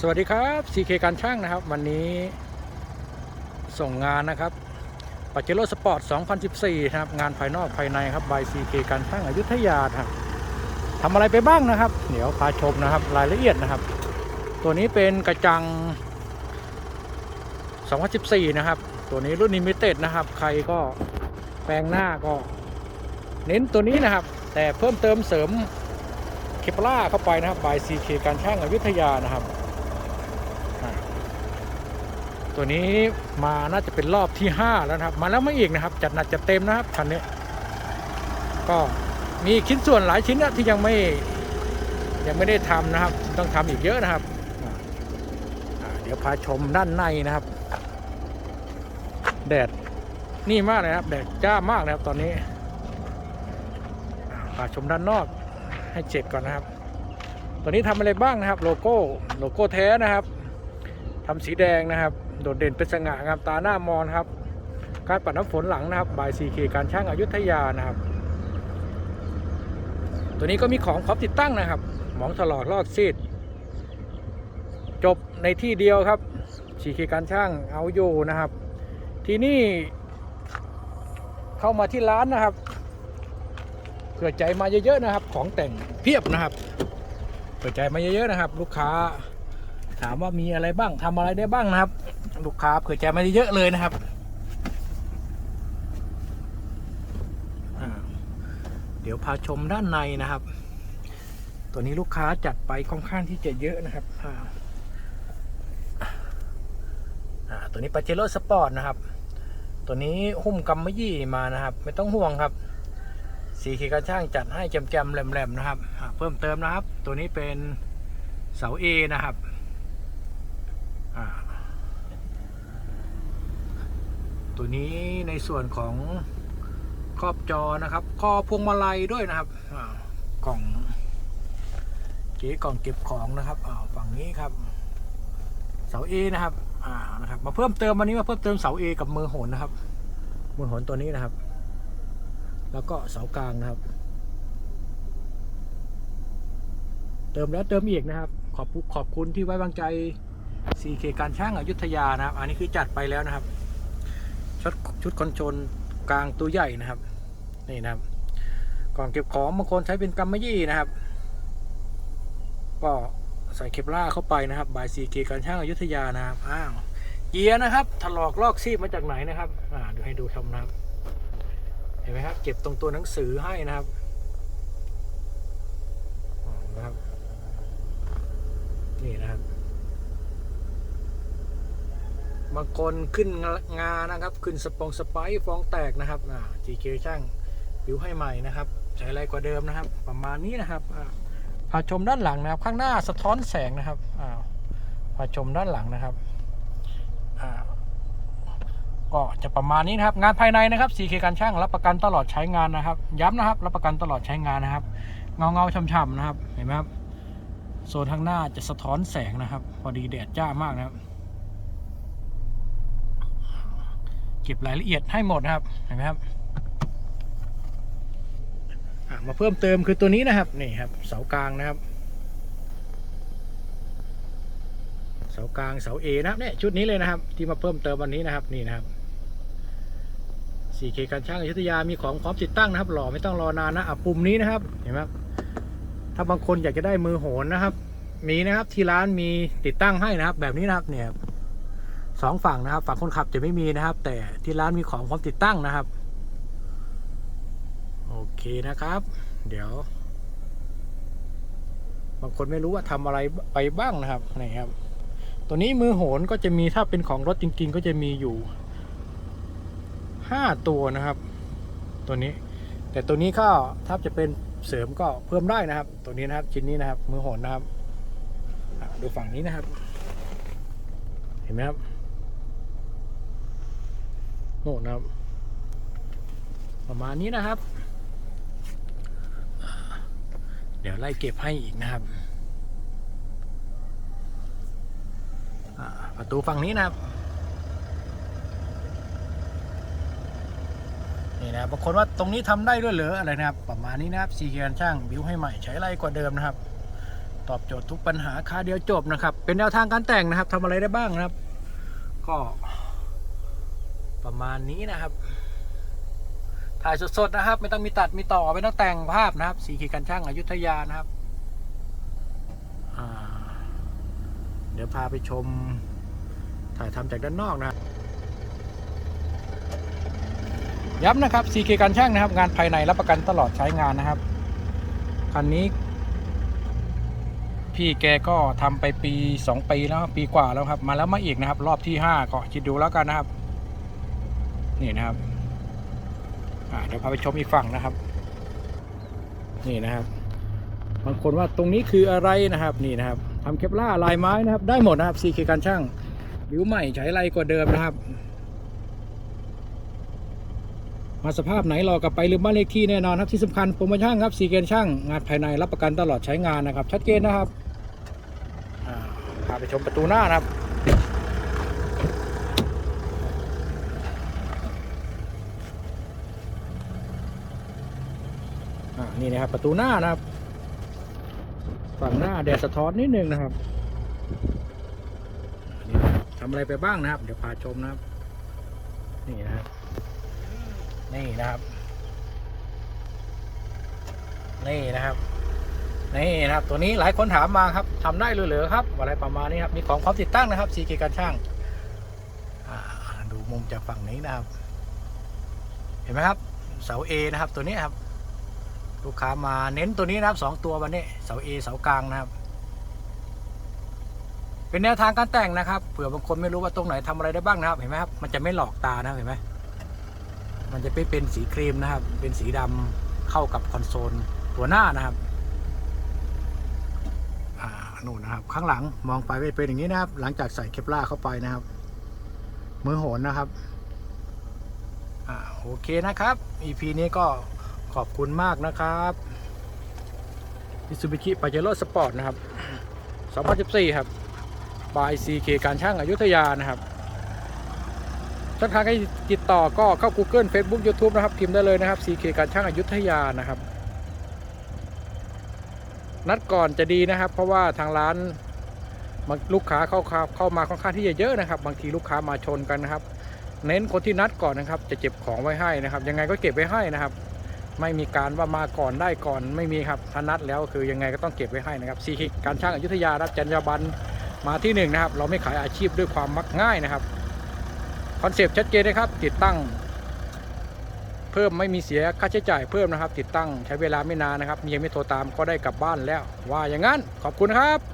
สวัสดีครับ CK การช่างนะครับ วันนี้ส่งงานนะครับปัจเจโรสปอร์ต 2014 นะครับ งานภายนอกภายในครับ by CK การช่างอยุธยาครับทำอะไรไปบ้างนะครับ เดี๋ยวพาชมนะครับรายละเอียดนะครับ ตัวนี้เป็นกระจัง 2014 นะครับ ตัวนี้รุ่น Limited นะครับ ใครก็แปลงหน้าก็ เน้นตัวนี้นะครับ แต่เพิ่มเติมเสริมเคปล่าเข้าไปนะครับ by CK การช่างอยุธยานะครับ ตัวนี้มาน่าจะเป็นรอบที่ 5 แล้วนะครับ มาแล้วไม่อีกนะครับ จัดหนักจัดเต็มนะครับคันนี้ ก็มีชิ้นส่วนหลายชิ้นนะที่ยังไม่ยังไม่ได้ทำนะครับ ต้องทำอีกเยอะนะครับ เดี๋ยวพาชมด้านในนะครับ แดดนี่มากเลยครับแดดจ้ามากนะครับตอนนี้พาชมด้านนอกให้เจ็บก่อนนะครับ ตัวนี้ทำอะไรบ้างนะครับ โลโก้โลโก้แท้นะครับทำสีแดงนะครับ โดดเด่นเป็นสง่างามตาหน้ามอนครับ การปัดน้ำฝนหลังนะครับบายซีเคการช่างอายุทยานะครับ ตัวนี้ก็มีของพร้อมติดตั้งนะครับ หมองถลอดลอกซีด จบในที่เดียวครับซีเคการช่างเอาอยู่นะครับ ที่นี่เข้ามาที่ร้านนะครับเผื่อใจมาเยอะๆนะครับ ของแต่งเพียบนะครับเผื่อใจมาเยอะๆนะครับ ลูกค้าถามว่ามีอะไรบ้างทำอะไรได้บ้างนะครับ ลูกค้าเผื่อใจไมาเยอะเลยนะครับเดี๋ยวพาชมด้านในนะครับ ตัวนี้ลูกค้าจัดไปค่อนข้างที่จะเยอะนะครับตัวนี้ปาเจโร่สปอร์ตนะครับ ตัวนี้หุ้มกำมะยี่มานะครับ ไม่ต้องห่วงครับสีขีกระช่างจัดให้แจมๆแหลมๆนะครับ เพิ่มเติมนะครับ ตัวนี้เป็นเสา A นะครับอ่า ตัวนี้ในส่วนของครอบจอนะครับคอพวงมาลัยด้วยนะครับกล่องเก๋กล่องเก็บของนะครับอ่าฝั่งนี้ครับ เสา A นะครับอ่านะครับ มาเพิ่มเติมวันนี้มาเพิ่มเติมเสา A กับมือโหนนะครับ มือโหนตัวนี้นะครับ แล้วก็เสากลางนะครับ เติมแล้วเติมอีกนะครับ ขอบคุณขอบคุณที่ไว้วางใจ CK การช่างอยุธยานะครับ อันนี้คือจัดไปแล้วนะครับ ชุดชุดคอนโทรลกลางตัวใหญ่นะครับ นี่นะครับ ก่องเก็บของบางคนใช้เป็นกัมะยี่นะครับ ก็ใส่เคปล่าเข้าไปนะครับบาย CK การช่างอยุธยานะครับอ้าวเกียร์นะครับถลอกลอกซีบมาจากไหนนะครับ อ่าเดี๋ยวให้ดูชมนะครับ เห็นไหมครับ เก็บตรงตัวหนังสือให้นะครับนะครับ นี่นะครับ บางคนขึ้นงานะครับ ขึ้นสปองสไปฟองแตกนะครับอ่า GK ช่างบิวให้ใหม่นะครับ ใช้อะไรกว่าเดิมนะครับ ประมาณนี้นะครับอ่าพาชมด้านหลังนะครับ ข้างหน้าสะท้อนแสงนะครับอ่าพาชมด้านหลังนะครับอ่าก็จะประมาณนี้นะครับงานภายในนะครับ CK การช่างรับประกันตลอดใช้งานนะครับ ย้ำนะครับ รับประกันตลอดใช้งานนะครับ เงาเงาช่ำๆนะครับ เห็นไหมครับโซนข้างหน้าจะสะท้อนแสงนะครับ พอดีแดดจ้ามากนะครับ เก็บรายละเอียดให้หมดนะครับเห็นไหมครับมาเพิ่มเติมคือตัวนี้นะครับนี่ครับ เสากลางนะครับ เสากลางเสาเอนะครับเนี่ยชุดนี้เลยนะครับ ที่มาเพิ่มเติมวันนี้นะครับนี่นะครับ 4K การช่างอยุธยามีของพร้อมติดตั้งนะครับหล่อไม่ต้องรอนานนะอะปุ่มนี้นะครับเห็นไหมครับถ้าบางคนอยากจะได้มือโหนนะครับ มีนะครับที่ร้านมีติดตั้งให้นะครับ แบบนี้นะครับเนี่ยครับ สองฝั่งนะครับ ฝั่งคนขับจะไม่มีนะครับ แต่ที่ร้านมีของพร้อมติดตั้งนะครับ โอเคนะครับ เดี๋ยว บางคนไม่รู้ว่าทำอะไรไปบ้างนะครับนี่ครับ ตัวนี้มือโหนก็จะมีถ้าเป็นของรถจริง ๆ ก็จะมีอยู่ห้าตัวนะครับ ตัวนี้ แต่ตัวนี้ก็ถ้าจะเป็นเสริมก็เพิ่มได้นะครับ ตัวนี้นะครับชิ้นนี้นะครับ มือโหนนะครับดูฝั่งนี้นะครับ เห็นไหมครับ โหนนะครับ ประมาณนี้นะครับ เดี๋ยวไล่เก็บให้อีกนะครับ ประตูฝั่งนี้นะครับ นี่นะบางคนว่าตรงนี้ทำได้ด้วยเหรออะไรนะครับ ประมาณนี้นะครับซีเคียนช่างบิวให้ใหม่ใช้ไรกว่าเดิมนะครับ ตอบโจทย์ทุกปัญหาค่าเดียวจบนะครับ เป็นแนวทางการแต่งนะครับทำอะไรได้บ้างนะครับ ก็ ประมาณนี้นะครับ ถ่ายสดๆนะครับ ไม่ต้องมีตัดมีต่อไม่ต้องแต่งภาพนะครับ สีขีดกันช่างอยุธยานะครับเดี๋ยวพาไปชมถ่ายทำจากด้านนอกนะย้ำนะครับสีขีกันช่างนะครับ งานภายในรับประกันตลอดใช้งานนะครับ คันนี้ พี่แกก็ทำไปปี 2 ปีแล้วปีกว่าแล้วครับ มาแล้วมาอีกนะครับ รอบที่ 5 ก็คิดดูแล้วกันนะครับ นี่นะครับอ่าเดี๋ยวพาไปชมอีกฝั่งนะครับ นี่นะครับบางคนว่าตรงนี้คืออะไรนะครับนี่นะครับทำเคปล่าลายไม้นะครับ ได้หมดนะครับซีเคการช่างบิวใหม่ใช้ไรกว่าเดิมนะครับ มาสภาพไหนรอกลับไปหรือบ้านเลขที่แน่นอนครับที่สำคัญโปรโมชั่นครับซีเกนช่างงานภายในรับประกันตลอดใช้งานนะครับ ชัดเจนนะครับอ่าพาไปชมประตูหน้านะครับ นี่นะครับ ประตูหน้านะครับ ฝั่งหน้าแดดสะท้อนนิดนึงนะครับทำอะไรไปบ้างนะครับ เดี๋ยวพาชมนะครับ นี่นะครับ นี่นะครับ นี่นะครับนี่นะครับ ตัวนี้หลายคนถามมาครับทำได้เลยเหรอครับอะไรประมาณนี้ครับมีของพร้อมติดตั้งนะครับ CK การช่างอ่าดูมุมจากฝั่งนี้นะครับ เห็นไหมครับ เสา A นะครับ ตัวนี้ครับ ลูกค้ามาเน้นตัวนี้นะครับสองตัววันนี้เสา A เสากลางนะครับ เป็นแนวทางการแต่งนะครับเผื่อบางคนไม่รู้ว่าตรงไหนทำอะไรได้บ้างนะครับเห็นไหมครับมันจะไม่หลอกตานะเห็นไหมมันจะไม่เป็นสีครีมนะครับ เป็นสีดำเข้ากับคอนโซลตัวหน้านะครับอ่านู่นนะครับ ข้างหลังมองไปเป็นอย่างนี้นะครับ หลังจากใส่เคปล่าเข้าไปนะครับ มือโหนนะครับอ่าโอเคนะครับ EP นี้ก็ ขอบคุณมากนะครับมิซูบิชิปาเจโร่สปอร์ตนะครับ 2014 ครับบาย CK การช่างอายุทยานะครับช่องทางการติดต่อก็เข้า Google Facebook YouTube นะครับพิมพ์ได้เลยนะครับ CK การช่างอายุทยานะครับ นัดก่อนจะดีนะครับ เพราะว่าทางร้านลูกค้าเข้าเข้าเข้ามาค่อนข้างที่จะเยอะนะครับ บางทีลูกค้ามาชนกันนะครับ เน้นคนที่นัดก่อนนะครับ จะเก็บของไว้ให้นะครับ ยังไงก็เก็บไว้ให้นะครับ ไม่มีการว่ามาก่อนได้ก่อนไม่มีครับถ้านัดแล้วคือยังไงก็ต้องเก็บไว้ให้นะครับซีคิการช่างอยุธยารับจรรยาบรรณมาที่หนึ่งนะครับ เราไม่ขายอาชีพด้วยความมักง่ายนะครับคอนเซปต์ชัดเจนนะครับ ติดตั้ง เพิ่มไม่มีเสียค่าใช้จ่ายเพิ่มนะครับ ติดตั้งใช้เวลาไม่นานนะครับยังไม่โทรตามก็ได้กลับบ้านแล้ว ว่าอย่างนั้นขอบคุณครับ